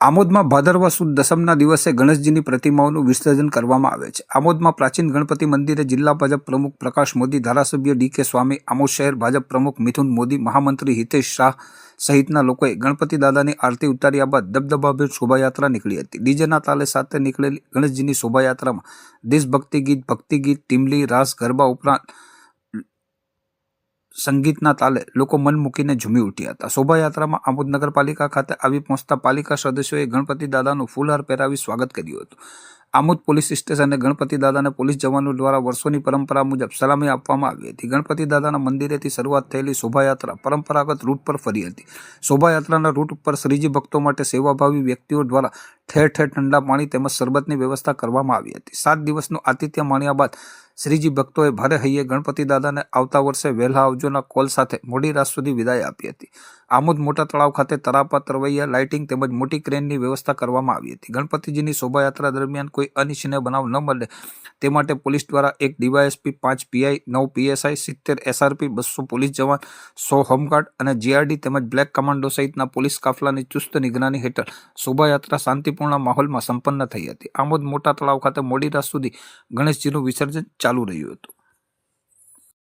આમોદમાં ભાદરવા સુદ દસમના દિવસે ગણેશજીની પ્રતિમાઓનું વિસર્જન કરવામાં આવે છે. આમોદમાં પ્રાચીન ગણપતિ મંદિરે જિલ્લા ભાજપ પ્રમુખ પ્રકાશ મોદી, ધારાસભ્ય ડી કે સ્વામી, આમોદ શહેર ભાજપ પ્રમુખ મિથુન મોદી, મહામંત્રી હિતેશ શાહ સહિતના લોકોએ ગણપતિ દાદાની આરતી ઉતાર્યા બાદ દબદબાભેર શોભાયાત્રા નીકળી હતી. ડીજેના તાલે સાથે નીકળેલી ગણેશજીની શોભાયાત્રામાં દેશભક્તિ ગીત, ભક્તિ ગીત ટીમલી રાસ, ગરબા ઉપરાંત સંગીતના તાલે લોકો મન મૂકીને ઝૂમી ઉઠ્યા હતા. શોભાયાત્રામાં આમોદ નગરપાલિકા ખાતે આવી પહોંચતા પાલિકા સદસ્યોએ ગણપતિ દાદાનું ફૂલહાર પહેરાવી સ્વાગત કર્યું હતું. આમોદ પોલીસ સ્ટેશને ગણપતિ દાદાને પોલીસ જવાનો દ્વારા વર્ષોની પરંપરા મુજબ સલામી આપવામાં આવી હતી. ગણપતિ દાદાના મંદિરેથી શરૂઆત થયેલી શોભાયાત્રા પરંપરાગત રૂટ પર ફરી હતી. શોભાયાત્રાના રૂટ ઉપર શ્રીજી ભક્તો માટે સેવાભાવી વ્યક્તિઓ દ્વારા ઠેર ઠેર ઠંડા પાણી તેમજ શરબતની વ્યવસ્થા કરવામાં આવી હતી. સાત દિવસનું આતિથ્ય માણ્યા બાદ શ્રીજી ભક્તોએ ભારે હૈયે ગણપતિ દાદાને આવતા વર્ષે વહેલા આવજોના કોલ સાથે મોડી રાત સુધી વિદાય આપી હતી. આમોદ મોટા તળાવ ખાતે તરાપા, તરવૈયા, લાઇટિંગ તેમજ મોટી ક્રેનની વ્યવસ્થા કરવામાં આવી હતી. ગણપતિજીની શોભાયાત્રા દરમિયાન કોઈ અનિચ્છનીય બનાવ ન મળે તે માટે પોલીસ દ્વારા એક ડીવાયએસપી, પાંચ પીઆઈ, નવ પીએસઆઈ, સિત્તેર એસઆરપી બસો પોલીસ જવાન, સો હોમગાર્ડ અને જીઆરડી તેમજ બ્લેક કમાન્ડો સહિતના પોલીસ કાફલાની ચુસ્ત નિગરાની હેઠળ શોભાયાત્રા શાંતિપૂર્ણ માહોલમાં સંપન્ન થઈ હતી. આમોદ મોટા તળાવ ખાતે મોડી રાત સુધી ગણેશજીનું વિસર્જન ચાલુ રહ્યું હતું.